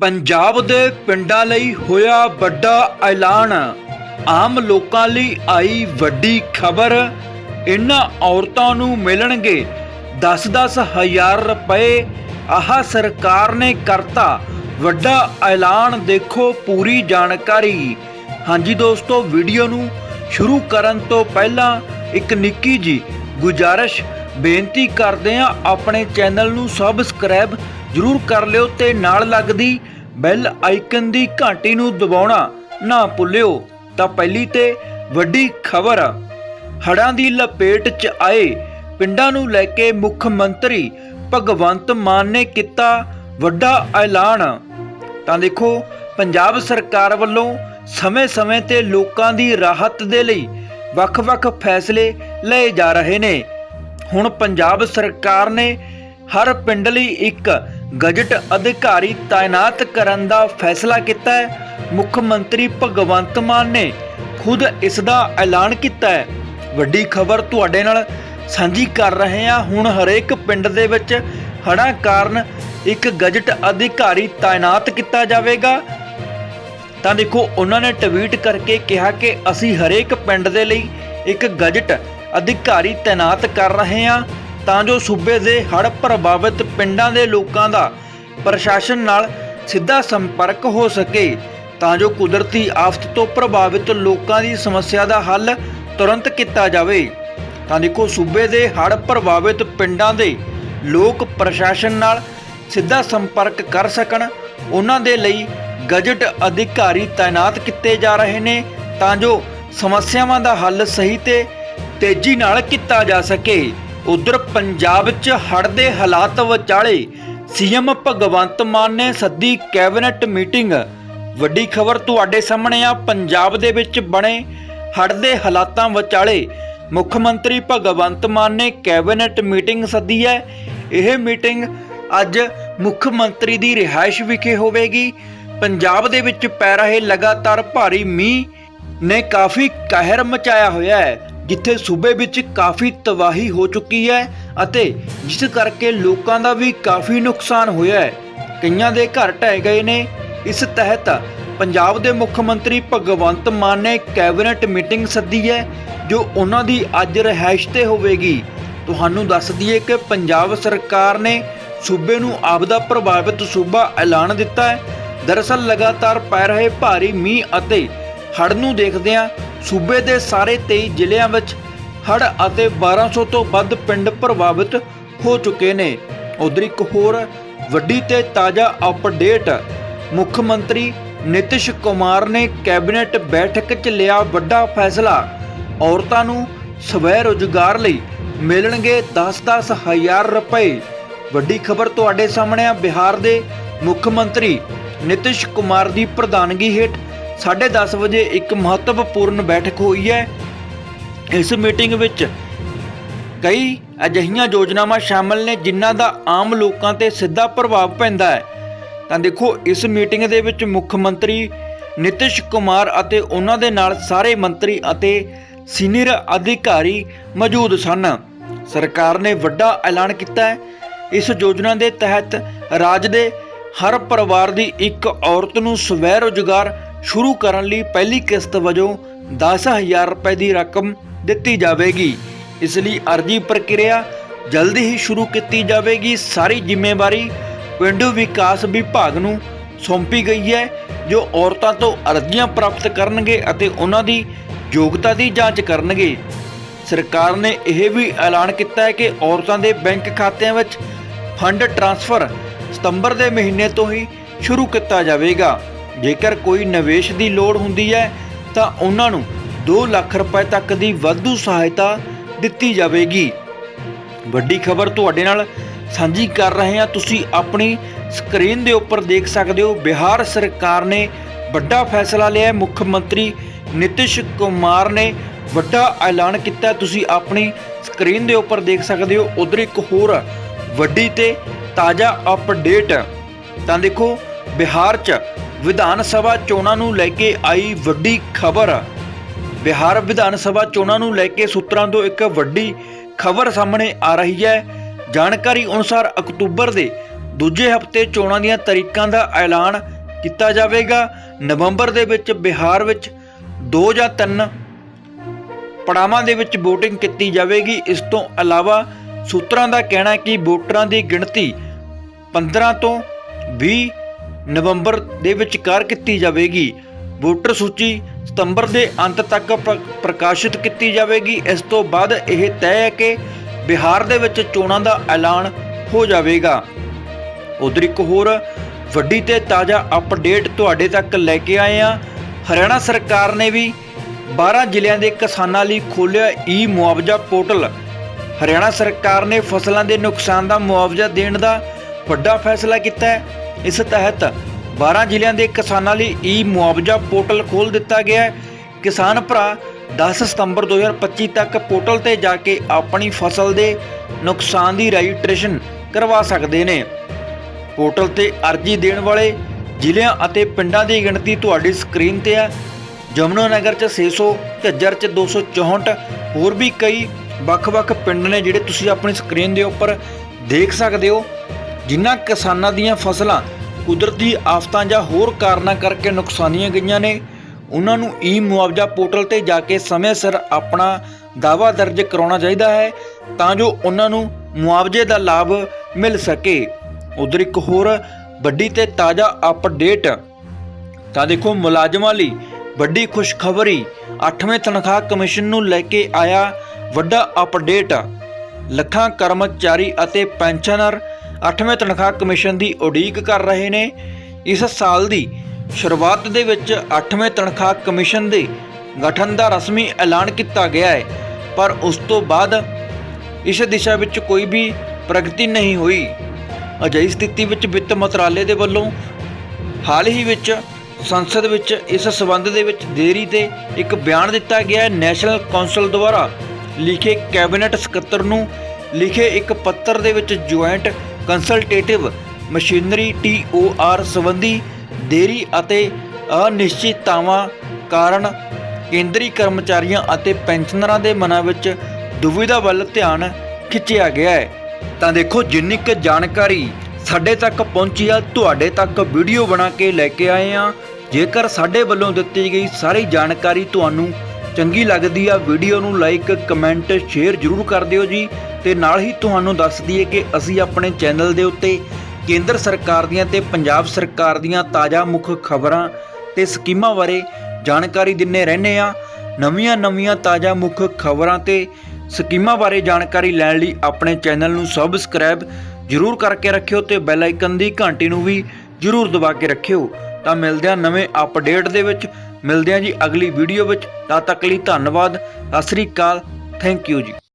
ਪੰਜਾਬ ਦੇ ਪਿੰਡਾਂ ਲਈ ਹੋਇਆ ਵੱਡਾ ਐਲਾਨ। ਆਮ ਲੋਕਾਂ ਲਈ ਆਈ ਵੱਡੀ ਖਬਰ, ਇਨ੍ਹਾਂ ਔਰਤਾਂ ਨੂੰ ਮਿਲਣਗੇ 10-10 ਹਜ਼ਾਰ ਰੁਪਏ। ਆਹ ਸਰਕਾਰ ਨੇ ਕਰਤਾ ਵੱਡਾ ਐਲਾਨ, ਦੇਖੋ ਪੂਰੀ ਜਾਣਕਾਰੀ। ਹਾਂਜੀ ਦੋਸਤੋ, ਵੀਡੀਓ ਨੂੰ ਸ਼ੁਰੂ ਕਰਨ ਤੋਂ ਪਹਿਲਾਂ ਇੱਕ ਨਿੱਕੀ ਜੀ ਗੁਜਾਰਿਸ਼ ਬੇਨਤੀ ਕਰਦੇ ਹਾਂ, ਆਪਣੇ ਚੈਨਲ ਨੂੰ ਸਬਸਕ੍ਰਾਈਬ ਜਰੂਰ ਕਰ ਲਿਓ ਤੇ ਨਾਲ ਲੱਗਦੀ ਬੈਲ ਆਈਕਨ ਦੀ ਘੰਟੀ ਨੂੰ ਦਬਾਉਣਾ ਨਾ ਭੁੱਲਿਓ। ਤਾਂ ਪਹਿਲੀ ਤੇ ਵੱਡੀ ਖਬਰ, ਹੜ੍ਹਾਂ ਦੀ ਲਪੇਟ 'ਚ ਆਏ ਪਿੰਡਾਂ ਨੂੰ ਲੈ ਕੇ ਮੁੱਖ ਮੰਤਰੀ ਭਗਵੰਤ ਮਾਨ ਨੇ ਕੀਤਾ ਵੱਡਾ ਐਲਾਨ। ਤਾਂ ਦੇਖੋ, ਪੰਜਾਬ ਸਰਕਾਰ ਵੱਲੋਂ ਸਮੇਂ-ਸਮੇਂ ਤੇ ਲੋਕਾਂ ਦੀ ਰਾਹਤ ਦੇ ਲਈ ਵੱਖ-ਵੱਖ ਫੈਸਲੇ ਲਏ ਜਾ ਰਹੇ ਨੇ। ਹੁਣ ਪੰਜਾਬ ਸਰਕਾਰ ਨੇ ਹਰ ਪਿੰਡ ਲਈ ਇੱਕ ਗਜਟ ਅਧਿਕਾਰੀ ਤਾਇਨਾਤ ਕਰਨ ਦਾ ਫੈਸਲਾ ਕੀਤਾ ਹੈ। ਮੁੱਖ ਮੰਤਰੀ ਭਗਵੰਤ ਮਾਨ ਨੇ ਖੁਦ ਇਸ ਦਾ ਐਲਾਨ ਕੀਤਾ ਹੈ। ਵੱਡੀ ਖਬਰ ਤੁਹਾਡੇ ਨਾਲ ਸਾਂਝੀ ਕਰ ਰਹੇ ਹਾਂ। ਹੁਣ ਹਰੇਕ ਪਿੰਡ ਦੇ ਵਿੱਚ ਹੜ੍ਹਾਂ ਕਾਰਨ ਇੱਕ ਗਜਟ ਅਧਿਕਾਰੀ ਤਾਇਨਾਤ ਕੀਤਾ ਜਾਵੇਗਾ। ਤਾਂ ਦੇਖੋ, ਉਹਨਾਂ ਨੇ ਟਵੀਟ ਕਰਕੇ ਕਿਹਾ ਕਿ ਅਸੀਂ ਹਰੇਕ ਪਿੰਡ ਦੇ ਲਈ ਇੱਕ ਗਜਟ ਅਧਿਕਾਰੀ ਤਾਇਨਾਤ ਕਰ ਰਹੇ ਹਾਂ। ਤਾਂ ਜੋ ਸੂਬੇ ਦੇ ਹੜ੍ਹ ਪ੍ਰਭਾਵਿਤ ਪਿੰਡਾਂ ਦੇ ਲੋਕਾਂ ਦਾ ਪ੍ਰਸ਼ਾਸਨ ਨਾਲ ਸਿੱਧਾ ਸੰਪਰਕ ਹੋ ਸਕੇ, ਤਾਂ ਜੋ ਕੁਦਰਤੀ ਆਫਤ ਤੋਂ ਪ੍ਰਭਾਵਿਤ ਲੋਕਾਂ ਦੀ ਸਮੱਸਿਆ ਦਾ ਹੱਲ ਤੁਰੰਤ ਕੀਤਾ ਜਾਵੇ। ਤਾਂ ਦੇਖੋ, ਸੂਬੇ ਦੇ ਹੜ੍ਹ ਪ੍ਰਭਾਵਿਤ ਪਿੰਡਾਂ ਦੇ ਲੋਕ ਪ੍ਰਸ਼ਾਸਨ ਨਾਲ ਸਿੱਧਾ ਸੰਪਰਕ ਕਰ ਸਕਣ, ਉਹਨਾਂ ਦੇ ਲਈ ਗਜਟ ਅਧਿਕਾਰੀ ਤਾਇਨਾਤ ਕੀਤੇ ਜਾ ਰਹੇ ਨੇ, ਤਾਂ ਜੋ ਸਮੱਸਿਆਵਾਂ ਦਾ ਹੱਲ ਸਹੀ ਤੇ ਤੇਜ਼ੀ ਨਾਲ ਕੀਤਾ ਜਾ ਸਕੇ। ਉਧਰ ਪੰਜਾਬ 'ਚ ਹੜ੍ਹ ਦੇ ਹਾਲਾਤ ਵਿਚਾਲੇ ਸੀਐਮ ਭਗਵੰਤ ਮਾਨ ਨੇ ਸੱਦੀ ਕੈਬਨਿਟ ਮੀਟਿੰਗ। ਵੱਡੀ ਖਬਰ ਤੁਹਾਡੇ ਸਾਹਮਣੇ ਆ, ਪੰਜਾਬ ਦੇ ਵਿੱਚ ਬਣੇ ਹੜ੍ਹ ਦੇ ਹਾਲਾਤਾਂ ਵਿਚਾਲੇ ਮੁੱਖ ਮੰਤਰੀ ਭਗਵੰਤ ਮਾਨ ਨੇ ਕੈਬਨਿਟ ਮੀਟਿੰਗ ਸੱਦੀ ਹੈ। ਇਹ ਮੀਟਿੰਗ ਅੱਜ ਮੁੱਖ ਮੰਤਰੀ ਦੀ ਰਿਹਾਇਸ਼ ਵਿਖੇ ਹੋਵੇਗੀ। ਪੰਜਾਬ ਦੇ ਵਿੱਚ ਪੈ ਰਹੇ ਲਗਾਤਾਰ ਭਾਰੀ ਮੀਂਹ ਨੇ ਕਾਫੀ ਕਹਿਰ ਮਚਾਇਆ ਹੋਇਆ ਹੈ। ਜਿੱਥੇ ਸੂਬੇ ਵਿੱਚ ਕਾਫੀ ਤਬਾਹੀ ਹੋ ਚੁੱਕੀ ਹੈ ਅਤੇ ਜਿਸ ਕਰਕੇ ਲੋਕਾਂ ਦਾ ਵੀ ਕਾਫੀ ਨੁਕਸਾਨ ਹੋਇਆ ਹੈ। ਕਈਆਂ ਦੇ ਘਰ ਢਹਿ ਗਏ ਨੇ। ਇਸ ਤਹਿਤ ਪੰਜਾਬ ਦੇ ਮੁੱਖ ਮੰਤਰੀ ਭਗਵੰਤ ਮਾਨ ਨੇ ਕੈਬਨਿਟ ਮੀਟਿੰਗ ਸੱਦੀ ਹੈ, ਜੋ ਉਹਨਾਂ ਦੀ ਅੱਜ ਰਿਹਾਇਸ਼ ਤੇ ਹੋਵੇਗੀ। ਤੁਹਾਨੂੰ ਦੱਸ ਦਈਏ ਕਿ ਪੰਜਾਬ ਸਰਕਾਰ ਨੇ ਸੂਬੇ ਨੂੰ ਆਪਦਾ ਪ੍ਰਭਾਵਿਤ ਸੂਬਾ ਐਲਾਨ ਦਿੱਤਾ ਹੈ। ਦਰਅਸਲ ਲਗਾਤਾਰ ਪੈ ਰਹੇ ਭਾਰੀ ਮੀਂਹ ਅਤੇ ਹੜ੍ਹ ਨੂੰ ਦੇਖਦਿਆਂ ਸੂਬੇ ਦੇ ਸਾਰੇ 23 ਜ਼ਿਲ੍ਹਿਆਂ ਵਿੱਚ ਹੜ੍ਹ ਅਤੇ 1200 ਤੋਂ ਵੱਧ ਪਿੰਡ ਪ੍ਰਭਾਵਿਤ ਹੋ ਚੁੱਕੇ ਨੇ। ਉਧਰ ਇੱਕ ਹੋਰ ਵੱਡੀ ਤੇ ਤਾਜ਼ਾ ਅਪਡੇਟ, ਮੁੱਖ ਮੰਤਰੀ ਨਿਤਿਸ਼ ਕੁਮਾਰ ਨੇ ਕੈਬਨਿਟ ਬੈਠਕ 'ਚ ਲਿਆ ਵੱਡਾ ਫੈਸਲਾ। ਔਰਤਾਂ ਨੂੰ ਸਵੈ ਰੋਜ਼ਗਾਰ ਲਈ ਮਿਲਣਗੇ 10-10 ਹਜ਼ਾਰ ਰੁਪਏ। ਵੱਡੀ ਖਬਰ ਤੁਹਾਡੇ ਸਾਹਮਣੇ ਆ। ਬਿਹਾਰ ਦੇ ਮੁੱਖ ਮੰਤਰੀ ਨਿਤਿਸ਼ ਕੁਮਾਰ ਦੀ ਪ੍ਰਧਾਨਗੀ ਹੇਠ 10:30 ਵਜੇ ਇੱਕ ਮਹੱਤਵਪੂਰਨ ਬੈਠਕ ਹੋਈ ਹੈ। ਇਸ ਮੀਟਿੰਗ ਵਿੱਚ ਕਈ ਅਜਿਹੀਆਂ ਯੋਜਨਾਵਾਂ ਸ਼ਾਮਲ ਨੇ ਜਿਨ੍ਹਾਂ ਦਾ ਆਮ ਲੋਕਾਂ ਤੇ ਸਿੱਧਾ ਪ੍ਰਭਾਵ ਪੈਂਦਾ ਹੈ। ਤਾਂ ਦੇਖੋ, ਇਸ ਮੀਟਿੰਗ ਦੇ ਵਿੱਚ ਮੁੱਖ ਮੰਤਰੀ ਨਿਤਿਸ਼ ਕੁਮਾਰ ਅਤੇ ਉਹਨਾਂ ਦੇ ਨਾਲ ਸਾਰੇ ਮੰਤਰੀ ਅਤੇ ਸੀਨੀਅਰ ਅਧਿਕਾਰੀ ਮੌਜੂਦ ਸਨ। ਸਰਕਾਰ ਨੇ ਵੱਡਾ ਐਲਾਨ ਕੀਤਾ ਹੈ। ਇਸ ਯੋਜਨਾ ਦੇ ਤਹਿਤ ਰਾਜ ਦੇ ਹਰ ਪਰਿਵਾਰ ਦੀ ਇੱਕ ਔਰਤ ਨੂੰ ਸਵੈ ਰੋਜ਼ਗਾਰ ਸ਼ੁਰੂ ਕਰਨ ਲਈ ਪਹਿਲੀ ਕਿਸ਼ਤ ਵਜੋਂ 10000 ਰੁਪਏ ਦੀ ਰਕਮ ਦਿੱਤੀ ਜਾਵੇਗੀ। ਇਸ ਲਈ ਅਰਜ਼ੀ ਪ੍ਰਕਿਰਿਆ ਜਲਦੀ ਹੀ ਸ਼ੁਰੂ ਕੀਤੀ ਜਾਵੇਗੀ। ਸਾਰੀ ਜ਼ਿੰਮੇਵਾਰੀ ਪਿੰਡੂ ਵਿਕਾਸ ਵਿਭਾਗ ਨੂੰ ਸੌਂਪੀ ਗਈ ਹੈ, ਜੋ ਔਰਤਾਂ ਤੋਂ ਅਰਜ਼ੀਆਂ ਪ੍ਰਾਪਤ ਕਰਨਗੇ ਅਤੇ ਉਹਨਾਂ ਦੀ ਯੋਗਤਾ ਦੀ ਜਾਂਚ ਕਰਨਗੇ। ਸਰਕਾਰ ਨੇ ਇਹ ਵੀ ਐਲਾਨ ਕੀਤਾ ਹੈ ਕਿ ਔਰਤਾਂ ਦੇ ਬੈਂਕ ਖਾਤਿਆਂ ਵਿੱਚ ਫੰਡ ਟ੍ਰਾਂਸਫਰ ਸਤੰਬਰ ਦੇ ਮਹੀਨੇ ਤੋਂ ਹੀ ਸ਼ੁਰੂ ਕੀਤਾ ਜਾਵੇਗਾ। ਜੇਕਰ ਕੋਈ ਨਿਵੇਸ਼ ਦੀ ਲੋੜ ਹੁੰਦੀ ਹੈ, ਤਾਂ ਉਹਨਾਂ ਨੂੰ 2 ਲੱਖ ਰੁਪਏ ਤੱਕ ਦੀ ਵਾਧੂ ਸਹਾਇਤਾ ਦਿੱਤੀ ਜਾਵੇਗੀ। ਵੱਡੀ ਖਬਰ ਤੁਹਾਡੇ ਨਾਲ ਸਾਂਝੀ ਕਰ ਰਹੇ ਹਾਂ। ਤੁਸੀਂ ਆਪਣੀ ਸਕਰੀਨ ਦੇ ਉੱਪਰ ਦੇਖ ਸਕਦੇ ਹੋ, ਬਿਹਾਰ ਸਰਕਾਰ ਨੇ ਵੱਡਾ ਫੈਸਲਾ ਲਿਆ ਮੁੱਖ ਮੰਤਰੀ ਨਿਤਿਸ਼ ਕੁਮਾਰ ਨੇ ਵੱਡਾ ਐਲਾਨ ਕੀਤਾ ਤੁਸੀਂ ਆਪਣੀ ਸਕਰੀਨ ਦੇ ਉੱਪਰ ਦੇਖ ਸਕਦੇ ਹੋ, ਉਧਰ ਇੱਕ ਹੋਰ ਵੱਡੀ ਤੇ ਤਾਜ਼ਾ ਅਪਡੇਟ ਤਾਂ ਦੇਖੋ, ਬਿਹਾਰ 'ਚ ਵਿਧਾਨ ਸਭਾ ਚੋਣਾਂ ਨੂੰ ਲੈ ਕੇ ਆਈ ਵੱਡੀ ਖਬਰ। ਬਿਹਾਰ ਵਿਧਾਨ ਸਭਾ ਚੋਣਾਂ ਨੂੰ ਲੈ ਕੇ ਸੂਤਰਾਂ ਤੋਂ ਇੱਕ ਵੱਡੀ ਖਬਰ ਸਾਹਮਣੇ ਆ ਰਹੀ ਹੈ। ਜਾਣਕਾਰੀ ਅਨੁਸਾਰ ਅਕਤੂਬਰ ਦੇ ਦੂਜੇ ਹਫ਼ਤੇ ਚੋਣਾਂ ਦੀਆਂ ਤਰੀਕਾਂ ਦਾ ਐਲਾਨ ਕੀਤਾ ਜਾਵੇਗਾ। ਨਵੰਬਰ ਦੇ ਵਿੱਚ ਬਿਹਾਰ ਵਿੱਚ 2 ਜਾਂ 3 ਪੜਾਵਾਂ ਦੇ ਵਿੱਚ VOTING ਕੀਤੀ ਜਾਵੇਗੀ। ਇਸ ਤੋਂ ਇਲਾਵਾ ਸੂਤਰਾਂ ਦਾ ਕਹਿਣਾ ਹੈ ਕਿ ਵੋਟਰਾਂ ਦੀ ਗਿਣਤੀ 15 ਤੋਂ 20 ਨਵੰਬਰ ਦੇ ਵਿਚਕਾਰ ਕੀਤੀ ਜਾਵੇਗੀ। ਵੋਟਰ ਸੂਚੀ ਸਤੰਬਰ ਦੇ ਅੰਤ ਤੱਕ ਪ੍ਰਕਾਸ਼ਿਤ ਕੀਤੀ ਜਾਵੇਗੀ। ਇਸ ਤੋਂ ਬਾਅਦ ਇਹ ਤੈਅ ਹੈ ਕਿ ਬਿਹਾਰ ਦੇ ਵਿੱਚ ਚੋਣਾਂ ਦਾ ਐਲਾਨ ਹੋ ਜਾਵੇਗਾ। ਉਧਰ ਇੱਕ ਹੋਰ ਵੱਡੀ ਤੇ ਤਾਜ਼ਾ ਅਪਡੇਟ ਤੁਹਾਡੇ ਤੱਕ ਲੈ ਕੇ ਆਏ ਆ ਹਰਿਆਣਾ ਸਰਕਾਰ ਨੇ ਵੀ 12 ਜ਼ਿਲ੍ਹਿਆਂ ਦੇ ਕਿਸਾਨਾਂ ਲਈ ਖੋਲ੍ਹਿਆ ਈ ਮੁਆਵਜ਼ਾ ਪੋਰਟਲ। ਹਰਿਆਣਾ ਸਰਕਾਰ ਨੇ ਫਸਲਾਂ ਦੇ ਨੁਕਸਾਨ ਦਾ ਮੁਆਵਜ਼ਾ ਦੇਣ ਦਾ ਵੱਡਾ ਫੈਸਲਾ ਕੀਤਾ ਹੈ। ਇਸ ਤਹਿਤ 12 ਜ਼ਿਲ੍ਹਿਆਂ ਦੇ ਕਿਸਾਨਾਂ ਲਈ ਈ ਮੁਆਵਜ਼ਾ ਪੋਰਟਲ ਖੋਲ੍ਹ ਦਿੱਤਾ ਗਿਆ ਹੈ। ਕਿਸਾਨ ਭਰਾ 10 ਸਤੰਬਰ 2025 ਤੱਕ ਪੋਰਟਲ ਤੇ ਜਾ ਕੇ ਆਪਣੀ ਫਸਲ ਦੇ ਨੁਕਸਾਨ ਦੀ ਰਜਿਸਟ੍ਰੇਸ਼ਨ ਕਰਵਾ ਸਕਦੇ ਨੇ। ਪੋਰਟਲ ਤੇ ਅਰਜ਼ੀ ਦੇਣ ਵਾਲੇ ਜ਼ਿਲ੍ਹਿਆਂ ਅਤੇ ਪਿੰਡਾਂ ਦੀ ਗਿਣਤੀ ਤੁਹਾਡੀ ਸਕਰੀਨ ਤੇ ਹੈ। ਜਮੁਨਾਨਗਰ ਚ 600 ਝੱਜਰ ਚ 264 ਹੋਰ ਵੀ ਕਈ ਵੱਖ-ਵੱਖ ਪਿੰਡ ਨੇ ਜਿਹੜੇ ਤੁਸੀਂ ਆਪਣੀ ਸਕਰੀਨ ਦੇ ਉੱਪਰ ਦੇਖ ਸਕਦੇ ਹੋ। ਜਿਨ੍ਹਾਂ ਕਿਸਾਨਾਂ ਦੀਆਂ ਫਸਲਾਂ ਕੁਦਰਤੀ ਆਫਤਾਂ ਜਾਂ ਹੋਰ ਕਾਰਨਾਂ ਕਰਕੇ ਨੁਕਸਾਨੀਆਂ ਗਈਆਂ ਨੇ, ਉਹਨਾਂ ਨੂੰ ਈ ਮੁਆਵਜ਼ਾ ਪੋਰਟਲ ਤੇ ਜਾ ਕੇ ਸਮੇਂ ਸਿਰ ਆਪਣਾ ਦਾਅਵਾ ਦਰਜ ਕਰਾਉਣਾ ਚਾਹੀਦਾ ਹੈ ਤਾਂ ਜੋ ਉਹਨਾਂ ਨੂੰ ਮੁਆਵਜ਼ੇ ਦਾ ਲਾਭ ਮਿਲ ਸਕੇ। ਉਧਰ ਇੱਕ ਹੋਰ ਵੱਡੀ ਤੇ ਤਾਜ਼ਾ ਅਪਡੇਟ, ਤਾਂ ਦੇਖੋ ਮੁਲਾਜ਼ਮਾਂ ਲਈ ਵੱਡੀ ਖੁਸ਼ਖਬਰੀ 8ਵੇਂ ਤਨਖਾਹ ਕਮਿਸ਼ਨ ਨੂੰ ਲੈ ਕੇ ਆਇਆ ਵੱਡਾ ਅਪਡੇਟ। ਲੱਖਾਂ ਕਰਮਚਾਰੀ ਅਤੇ ਪੈਨਸ਼ਨਰ 8ਵੇਂ ਤਨਖਾਹ ਕਮਿਸ਼ਨ ਦੀ ਉਡੀਕ ਕਰ ਰਹੇ ਨੇ। ਇਸ ਸਾਲ ਦੀ ਸ਼ੁਰੂਆਤ ਦੇ ਵਿੱਚ 8ਵੇਂ ਤਨਖਾਹ ਕਮਿਸ਼ਨ ਦੇ ਗਠਨ ਦਾ ਰਸਮੀ ਐਲਾਨ ਕੀਤਾ ਗਿਆ ਹੈ, ਪਰ ਉਸ ਤੋਂ ਬਾਅਦ ਇਸ ਦਿਸ਼ਾ ਵਿੱਚ ਕੋਈ ਵੀ ਪ੍ਰਗਤੀ ਨਹੀਂ ਹੋਈ। ਅਜਿਹੀ ਸਥਿਤੀ ਵਿੱਚ ਵਿੱਤ ਮੰਤਰਾਲੇ ਦੇ ਵੱਲੋਂ ਹਾਲ ਹੀ ਵਿੱਚ ਸੰਸਦ ਵਿੱਚ ਇਸ ਸਬੰਧ ਦੇ ਵਿੱਚ ਦੇਰੀ ਤੇ ਇੱਕ ਬਿਆਨ ਦਿੱਤਾ ਗਿਆ ਹੈ। ਨੈਸ਼ਨਲ ਕੌਂਸਲ ਦੁਆਰਾ ਲਿਖੇ ਕੈਬਨਿਟ ਸਕੱਤਰ ਨੂੰ ਲਿਖੇ ਇੱਕ ਪੱਤਰ ਦੇ ਵਿੱਚ ਜੁਆਇੰਟ ਕੰਸਲਟੇਟਿਵ ਮਸ਼ੀਨਰੀ ਟੀਓਆਰ ਸੰਬੰਧੀ ਦੇਰੀ ਅਤੇ ਅਨਿਸ਼ਚਿਤਤਾਵਾਂ ਕਾਰਨ ਕੇਂਦਰੀ ਕਰਮਚਾਰੀਆਂ ਅਤੇ ਪੈਨਸ਼ਨਰਾਂ ਦੇ ਮਨਾਂ ਵਿੱਚ ਦੁਵਿਧਾ ਵੱਲ ਧਿਆਨ ਖਿੱਚਿਆ ਗਿਆ ਹੈ। ਤਾਂ ਦੇਖੋ, ਜਿੰਨੀ ਕੁ ਜਾਣਕਾਰੀ ਸਾਡੇ ਤੱਕ ਪਹੁੰਚੀ ਆ, ਤੁਹਾਡੇ ਤੱਕ ਵੀਡੀਓ ਬਣਾ ਕੇ ਲੈ ਕੇ ਆਏ ਆ। ਜੇਕਰ ਸਾਡੇ ਵੱਲੋਂ ਦਿੱਤੀ ਗਈ ਸਾਰੀ ਜਾਣਕਾਰੀ ਤੁਹਾਨੂੰ ਚੰਗੀ ਲੱਗਦੀ ਆ ਵੀਡੀਓ ਨੂੰ ਲਾਈਕ ਕਮੈਂਟ ਸ਼ੇਅਰ ਜ਼ਰੂਰ ਕਰ ਦਿਓ ਜੀ। ਤੇ ਨਾਲ ਹੀ ਤੁਹਾਨੂੰ ਦੱਸ ਦਈਏ ਕਿ ਅਸੀਂ ਆਪਣੇ ਚੈਨਲ ਦੇ ਉੱਤੇ ਕੇਂਦਰ ਸਰਕਾਰ ਦੀਆਂ ਤੇ ਪੰਜਾਬ ਸਰਕਾਰ ਦੀਆਂ ਤਾਜ਼ਾ ਮੁੱਖ ਖਬਰਾਂ ਤੇ ਸਕੀਮਾਂ ਬਾਰੇ ਜਾਣਕਾਰੀ ਦਿੰਨੇ ਰਹਿੰਦੇ ਆ। ਨਵੀਆਂ ਨਵੀਆਂ ਤਾਜ਼ਾ ਮੁੱਖ ਖਬਰਾਂ ਤੇ ਸਕੀਮਾਂ ਬਾਰੇ ਜਾਣਕਾਰੀ ਲੈਣ ਲਈ ਆਪਣੇ ਚੈਨਲ ਨੂੰ ਸਬਸਕ੍ਰਾਈਬ ਜ਼ਰੂਰ ਕਰਕੇ ਰੱਖਿਓ ਤੇ ਬੈਲ ਆਈਕਨ ਦੀ ਘੰਟੀ ਨੂੰ ਵੀ ਜ਼ਰੂਰ ਦਬਾ ਕੇ ਰੱਖਿਓ। ਤਾਂ ਮਿਲਦੇ ਹਾਂ ਨਵੇਂ ਅਪਡੇਟ ਦੇ ਵਿੱਚ। ਮਿਲਦੇ ਹਾਂ ਜੀ ਅਗਲੀ ਵੀਡੀਓ ਵਿੱਚ। ਤਦ ਤੱਕ ਲਈ ਧੰਨਵਾਦ। ਸਤਿ ਸ੍ਰੀ ਅਕਾਲ। ਥੈਂਕ ਯੂ ਜੀ।